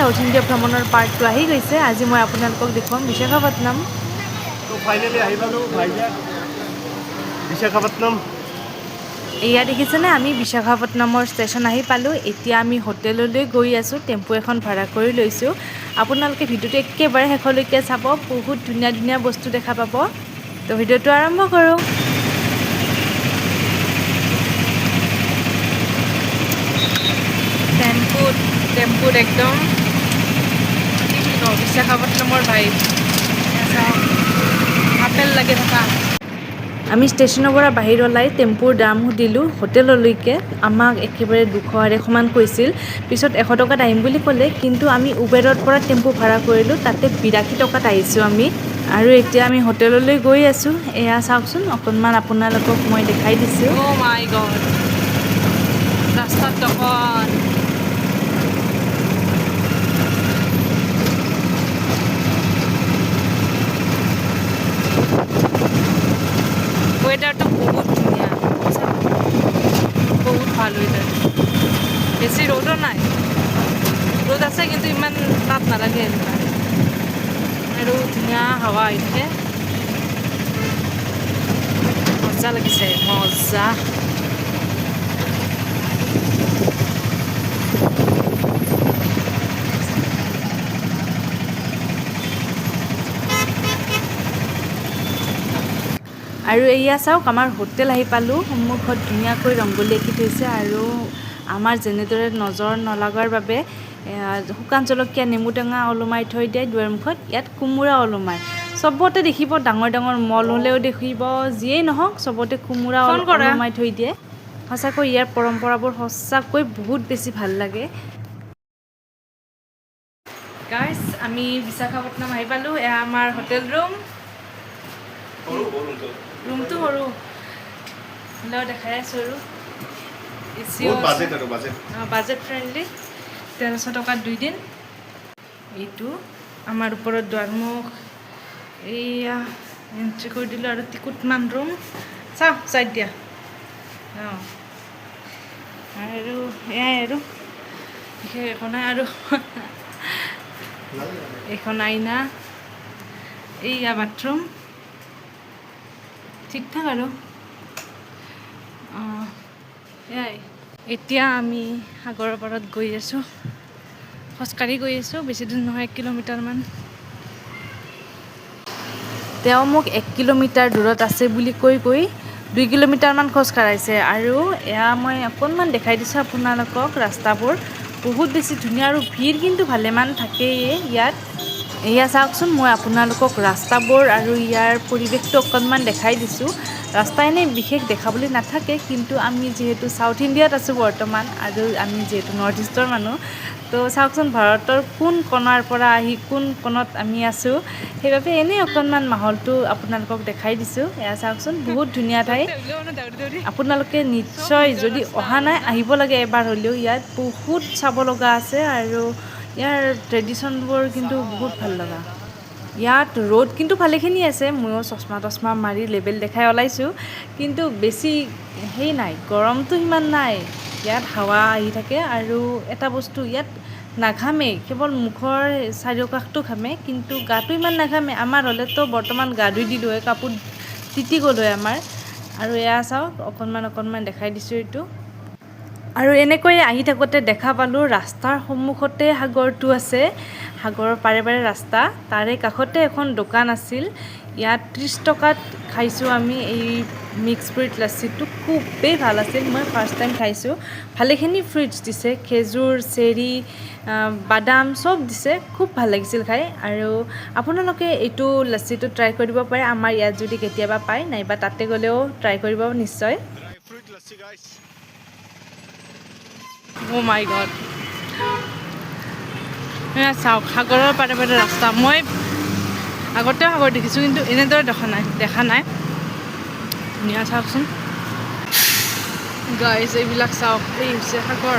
India ভ্ৰমণৰ পাৰ্টটো আহি গৈছে। আজি মই আপোনালোকক দেখুৱাম বিশাখাপট্টনম। বিশাখাপট্টনম? এয়া দেখিছেনে? আমি বিশাখাপট্টনমৰ ষ্টেচন আহি পালোঁ। এতিয়া আমি হোটেললৈ গৈ আছোঁ। টেম্পু এখন ভাড়া কৰি লৈছোঁ। আপোনালোকে ভিডিঅ'টো একেবাৰে শেষলৈকে চাব। বহুত ধুনীয়া ধুনীয়া বস্তু দেখা পাব। তো ভিডিঅ'টো আৰম্ভ কৰোঁ। টেম্পুত টেম্পুত একদম বিশাখাপট্টনমৰ ভাই। আপেল লাগি থকা। আমি ষ্টেচনৰ পৰা বাহিৰ ওলাই টেম্পুৰ দাম সুধিলোঁ হোটেললৈকে। আমাক একেবাৰে দুশ আঢ়ৈশমান কৈছিল। পিছত এশ টকাত আহিম বুলি ক'লে কিন্তু আমি উবেৰৰ পৰা টেম্পু ভাড়া কৰিলোঁ তাতে বিৰাশী টকাত আহিছোঁ আমি। আৰু এতিয়া আমি হোটেললৈ গৈ আছোঁ। এয়া চাওকচোন অকণমান আপোনালোকক মই দেখাই দিছোঁ। গড ৰাস্তাত বেছি ৰ'দো নাই। ৰ'দ আছে কিন্তু ইমান তাপ নালাগে আৰু ধুনীয়া হাৱা আহি থাকে মজা লাগিছে মজা। আৰু এয়া চাওক আমাৰ হোটেল আহি পালোঁ। সন্মুখত ধুনীয়াকৈ ৰংগলী আঁকি থৈছে আৰু আমাৰ যেনেদৰে নজৰ নলগাৰ বাবে শুকান জলকীয়া নেমু টেঙা ওলোমাই থৈ দিয়ে দুৱাৰমুখত ইয়াত কোমোৰা ওলোমাই। চবতে দেখিব ডাঙৰ ডাঙৰ মল হ'লেও দেখিব যিয়েই নহওক চবতে কোমোৰা। ওলোমাই থৈ দিয়ে। সঁচাকৈ ইয়াৰ পৰম্পৰাবোৰ সঁচাকৈ বহুত বেছি ভাল লাগে। গাইছ আমি বিশাখাপট্টনম আহি পালোঁ এয়া আমাৰ হোটেল ৰুম। ৰুমটো সৰু। হ'লেও দেখাই আছোঁ আৰু। বহুত বাজেট ফ্ৰেণ্ডলি তেৰশ টকাত দুই দিন। এইটো আমাৰ ওপৰত দুৱাৰমুখ এইয়া এণ্ট্ৰি কৰি দিলোঁ আৰু টিকুটমান ৰুম চাওঁ চাই দিয়া। অঁ আৰু এয়াই আৰু বিশেষ একো নাই আৰু এইখন আইনা এইয়া বাথৰুম ঠিক ঠাক আৰু এয়াই এতিয়া আমি সাগৰৰ পাৰত গৈ আছোঁ। খোজকাঢ়ি গৈ আছোঁ, বেছি দূৰ নহয়, এক কিলোমিটাৰমান তেওঁ মোক এক কিলোমিটাৰ দূৰত আছে বুলি কৈ কৈ দুই কিলোমিটাৰমান খোজ কাঢ়াইছে আৰু এয়া মই অকণমান দেখাই দিছোঁ আপোনালোকক ৰাস্তাবোৰ। বহুত বেছি ধুনীয়া আৰু ভিৰ কিন্তু ভালেমান থাকেই ইয়াত। এয়া চাওকচোন, মই আপোনালোকক ৰাস্তাবোৰ আৰু ইয়াৰ পৰিৱেশটো অকণমান দেখাই দিছোঁ। ৰাস্তা এনেই বিশেষ দেখাবলৈ নাথাকে, কিন্তু আমি যিহেতু চাউথ ইণ্ডিয়াত আছোঁ বৰ্তমান আৰু আমি যিহেতু নৰ্থ ইষ্টৰ মানুহ, তো চাওকচোন ভাৰতৰ কোন কোণাৰ পৰা আহি কোন কোণত আমি আছোঁ। সেইবাবে এনেই অকণমান মাহলটো আপোনালোকক দেখাই দিছোঁ। এয়া চাওকচোন, বহুত ধুনীয়া ঠাই। আপোনালোকে নিশ্চয় যদি অহা নাই, আহিব লাগে এবাৰ হ'লেও। ইয়াত বহুত চাব লগা আছে আৰু ইয়াৰ ট্ৰেডিশ্যনবোৰ কিন্তু বহুত ভাল লগা। ইয়াত ৰ'দ কিন্তু ভালেখিনি আছে ময়ো চশমা তচমা মাৰি লেবেল দেখাই ওলাইছোঁ কিন্তু বেছি সেই নাই গৰমটো সিমান নাই। ইয়াত হাৱা আহি থাকে আৰু এটা বস্তু ইয়াত নাঘামেই কেৱল মুখৰ চাৰিওকাষটো ঘামে কিন্তু গাটো ইমান নাঘামে। আমাৰ হ'লেতো বৰ্তমান গা ধুই দিলোঁ হয় কাপোৰ তিতি গ'ল হয় আমাৰ। আৰু এয়া চাওক অকণমান অকণমান দেখাই দিছোঁ এইটো। আৰু এনেকৈ আহি থাকোঁতে দেখা পালোঁ ৰাস্তাৰ সন্মুখতে সাগৰটো আছে। সাগৰৰ পাৰে পাৰে ৰাস্তা। তাৰে কাষতে এখন দোকান আছিল। ইয়াত ত্ৰিছ টকাত খাইছোঁ আমি। এই মিক্স ফ্ৰুইট লাচ্ছিটো খুবেই ভাল আছিল। মই ফাৰ্ষ্ট টাইম খাইছোঁ। ভালেখিনি ফ্ৰুইটছ দিছে। খেজুৰ চেৰি বাদাম চব দিছে। খুব ভাল লাগিছিল খাই। আৰু আপোনালোকে এইটো লাচ্ছিটো ট্ৰাই কৰিব পাৰে। আমাৰ ইয়াত যদি কেতিয়াবা পায় নাইবা তাতে গ'লেও ট্ৰাই কৰিব নিশ্চয়। অ' মাই গড এয়া চাওক, সাগৰৰ পাৰে পাৰে ৰাস্তা। মই আগতেও সাগৰ দেখিছোঁ, কিন্তু এনেদৰে দেখা নাই দেখা নাই। ধুনীয়া চাওকচোন। গাইজ এইবিলাক চাওক, এই হৈছে সাগৰ।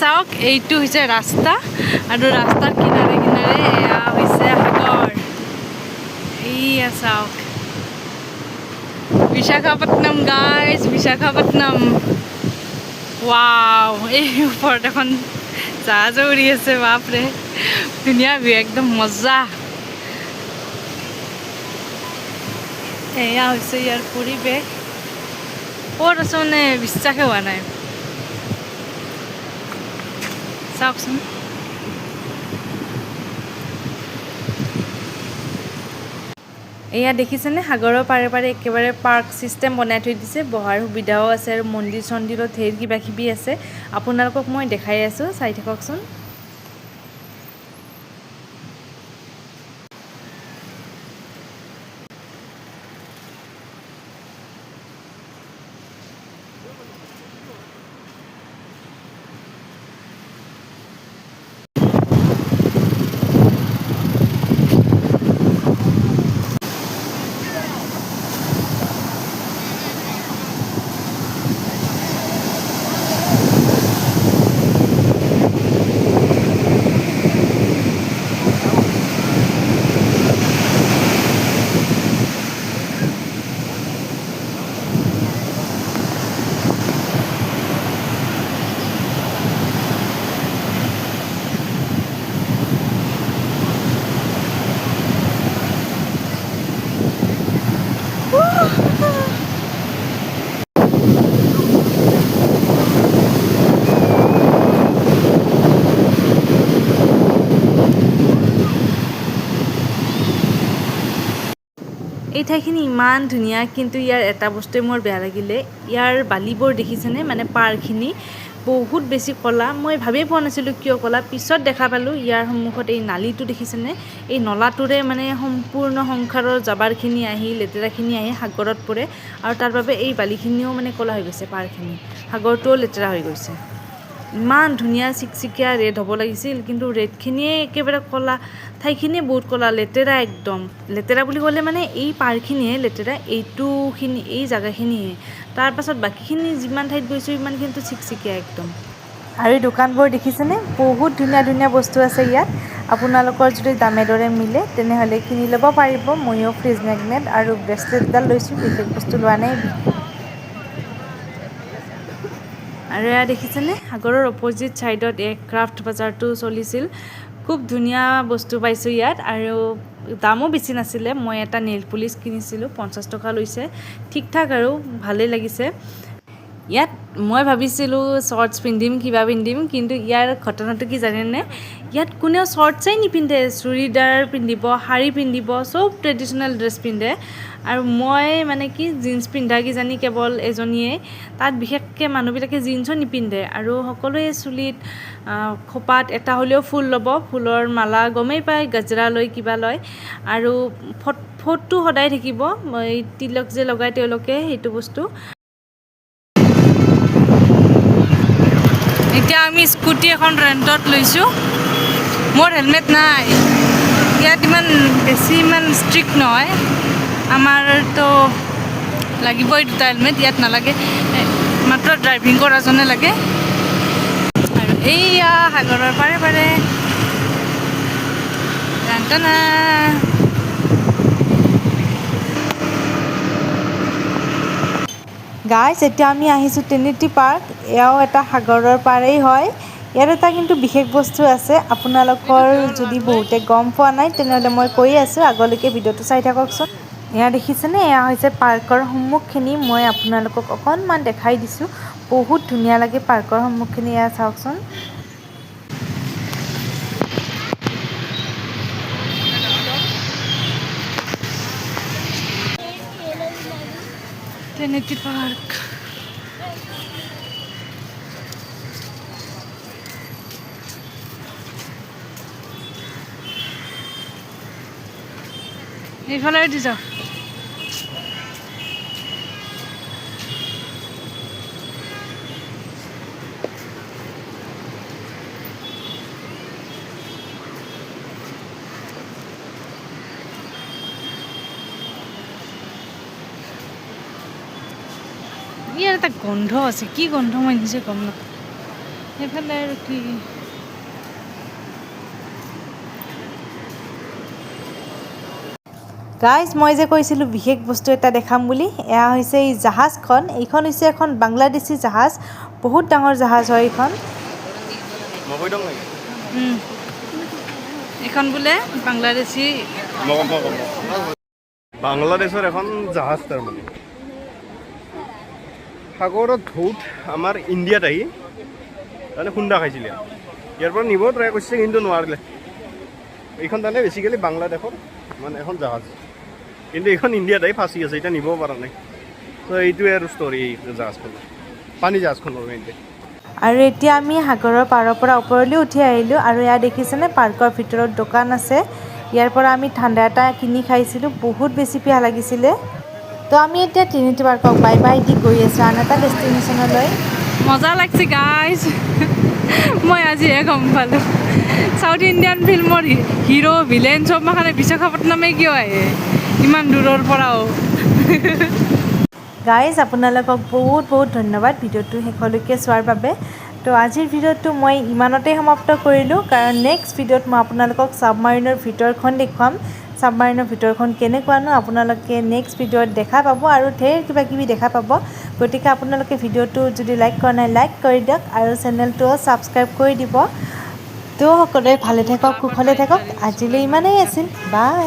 চাওক, এইটো হৈছে ৰাস্তা আৰু ৰাস্তাৰ কিনাৰে কিনাৰে এয়া হৈছে সাগৰ। এইয়া চাওক। বিশাখাপট্টনম গাইজ বিশাখাপট্টনম ৱাও এই ওপৰত এখন জাহাজ উৰি আছে, বাপৰে। ধুনীয়া ভিউ একদম মজা। এয়া হৈছে ইয়াৰ পৰিৱেশ। ক'ত আছে মানে? বিশ্বাসে হোৱা নাই। চাওকচোন। এয়া দেখিছেনে? সাগৰৰ পাৰে পাৰে একেবাৰে পাৰ্ক ছিষ্টেম বনাই থৈ দিছে। বহাৰ সুবিধাও আছে আৰু মন্দিৰ চন্দিৰত ধেৰ কিবা কিবি আছে। আপোনালোকক মই দেখাই আছোঁ। চাই থাককচোন এই ঠাইখিনি ইমান ধুনীয়া, কিন্তু ইয়াৰ এটা বস্তুৱে মোৰ বেয়া লাগিলে। ইয়াৰ বালিবোৰ দেখিছেনে? মানে পাৰখিনি বহুত বেছি ক'লা। মই ভাবিয়ে পোৱা নাছিলোঁ কিয় ক'লা। পিছত দেখা পালোঁ ইয়াৰ সন্মুখত এই নালীটো দেখিছেনে? এই নলাটোৰে মানে সম্পূৰ্ণ সংসাৰৰ জাবাৰখিনি আহি, লেতেৰাখিনি আহি সাগৰত পৰে। আৰু তাৰ বাবে এই বালিখিনিও মানে ক'লা হৈ গৈছে, পাৰখিনি। সাগৰটোও লেতেৰা হৈ গৈছে। ইমান ধুনীয়া চিকচিকীয়া ৰেড হ'ব লাগিছিল, কিন্তু ৰেডখিনিয়ে একেবাৰে ক'লা, ঠাইখিনিয়ে বহুত ক'লা, লেতেৰা একদম। লেতেৰা বুলি ক'লে মানে এই পাৰখিনিয়ে, লেতেৰা এইটোখিনি, এই জেগাখিনিয়ে। তাৰপাছত বাকীখিনি যিমান ঠাইত গৈছোঁ সিমান কিন্তু চিকচিকীয়া একদম। আৰু এই দোকানবোৰ দেখিছেনে? বহুত ধুনীয়া ধুনীয়া বস্তু আছে ইয়াত। আপোনালোকৰ যদি দামে দৰে মিলে, তেনেহ'লে কিনি ল'ব পাৰিব। ময়ো ফ্ৰিজ মেগনেট আৰু ব্ৰেচলেটডাল লৈছোঁ, বিশেষ বস্তু লোৱা নাই। আৰু এয়া দেখিছেনে? সাগৰৰ অপজিট ছাইডত এই ক্ৰাফ্ট বজাৰটো চলিছিল। খুব ধুনীয়া বস্তু পাইছোঁ ইয়াত আৰু দামো বেছি নাছিলে। মই এটা নেইল পলিচ কিনিছিলোঁ, পঞ্চাছ টকা লৈছে। ঠিক ঠাক আৰু ভালেই লাগিছে। ইয়াত মই ভাবিছিলোঁ শ্বৰ্টছ পিন্ধিম কিবা পিন্ধিম কিন্তু ইয়াৰ ঘটনাটো কি জানেনে? ইয়াত কোনেও শ্বৰ্টছেই নিপিন্ধে। চুৰিদাৰ পিন্ধিব শাৰী পিন্ধিব চব ট্ৰেডিশ্যনেল ড্ৰেছ পিন্ধে। আৰু মই মানে কি জিন্স পিন্ধা কিজানি কেৱল এজনীয়ে তাত বিশেষকৈ মানুহবিলাকে জিন্সো নিপিন্ধে। আৰু সকলোৱে চুলিত খোপাত এটা হ'লেও ফুল ল'ব। ফুলৰ মালা গমেই পায় গজৰা লয় কিবা লয়। আৰু ফট ফটো সদায় থাকিব। এই তিলক যে লগায় তেওঁলোকে সেইটো বস্তু। এতিয়া আমি স্কুটি এখন ৰেণ্টত লৈছোঁ। মোৰ হেলমেট নাই। ইয়াত ইমান বেছি ইমান ষ্ট্ৰিক্ট নহয়। আমাৰতো লাগিবই দুটা হেলমেট, ইয়াত নালাগে। মাত্ৰ ড্ৰাইভিং কৰাজনে লাগে। আৰু এইয়া সাগৰৰ পাৰে পাৰে। ৰান্তানা গাইজ এতিয়া আমি আহিছোঁ ট্ৰিনিটি পাৰ্ক এয়াও এটা সাগৰৰ পাৰেই হয়। ইয়াত এটা কিন্তু বিশেষ বস্তু আছে। আপোনালোকৰ যদি বহুতে গম পোৱা নাই তেনেহ'লে মই কৈ আছোঁ। আগলৈকে ভিডিঅ'টো চাই থাককচোন এয়া দেখিছেনে? এয়া হৈছে পাৰ্কৰ সন্মুখখিনি। মই আপোনালোকক অকণমান দেখাই দিছোঁ। বহুত ধুনীয়া লাগে পাৰ্কৰ সন্মুখখিনি। এয়া চাওকচোন পাৰ্ক। এইফালে দি যাওঁ ইয়াৰ এটা গোন্ধ আছে, কি গোন্ধ মই নিজে গম নাপাওঁ। সেইফালে আৰু কি গাইজ মই যে কৈছিলোঁ বিশেষ বস্তু এটা দেখাম বুলি এয়া হৈছে এই জাহাজখন। এইখন হৈছে এখন বাংলাদেশী জাহাজ বহুত ডাঙৰ জাহাজ হয় এইখন। এইখন বোলে বাংলাদেশী। বাংলাদেশৰ এখন জাহাজ তাৰমানে। সাগৰত ঢৌত আমাৰ ইণ্ডিয়াত আহি তাৰমানে খুন্দা খাইছিলে ইয়াৰ পৰা নিব ট্ৰাই কৰিছে কিন্তু নোৱাৰিলে। এইখন তাৰমানে বেচিকেলি বাংলাদেশৰ মানে এখন জাহাজ। কিন্তু এইখন ইণ্ডিয়াত আহি ফাঁচি আছে এতিয়া নিব পৰা নাই। ত' এইটোৱে আৰু ষ্টৰি জাহাজখনৰ। পানী জাহাজখনৰ মেইনলি আৰু এতিয়া আমি সাগৰৰ পাৰৰ পৰা ওপৰলৈ উঠি আহিলোঁ আৰু এয়া দেখিছেনে পাৰ্কৰ ভিতৰত দোকান আছে। ইয়াৰ পৰা আমি ঠাণ্ডা এটা কিনি খাইছিলোঁ বহুত বেছি পিয়াহ লাগিছিলে। তো আমি এতিয়া ট্ৰিনিটি পাৰ্কক বাই বাই দি গৈ আছোঁ আন এটা ডেষ্টিনেশ্যনলৈ। মজা লাগছে গাইজ মই আজিহে গম পালোঁ। চাউথ ইণ্ডিয়ান ফিল্মৰ হিৰ' ভিলেন চব মাখানে বিশাখাপট্টনমে কিয় আহে? ইমান দূৰৰ পৰাও। গাইজ আপোনালোকক বহুত বহুত ধন্যবাদ ভিডিঅ'টো শেষলৈকে চোৱাৰ বাবে। তো আজিৰ ভিডিঅ'টো মই ইমানতেই সমাপ্ত কৰিলোঁ, কাৰণ নেক্সট ভিডিঅ'ত মই আপোনালোকক ছাবমাৰিনৰ ভিতৰখন দেখুৱাম। ছাবমাৰিনৰ ভিতৰখন কেনেকুৱানো আপোনালোকে নেক্সট ভিডিঅ'ত দেখা পাব আৰু ঢেৰ কিবা কিবি দেখা পাব। গতিকে আপোনালোকে ভিডিঅ'টো যদি লাইক কৰা নাই লাইক কৰি দিয়ক আৰু চেনেলটোও ছাবস্ক্ৰাইব কৰি দিব। তো সকলোৱে ভালে থাকক কুশলে থাকক। আজিলৈ ইমানেই আছিল। বাই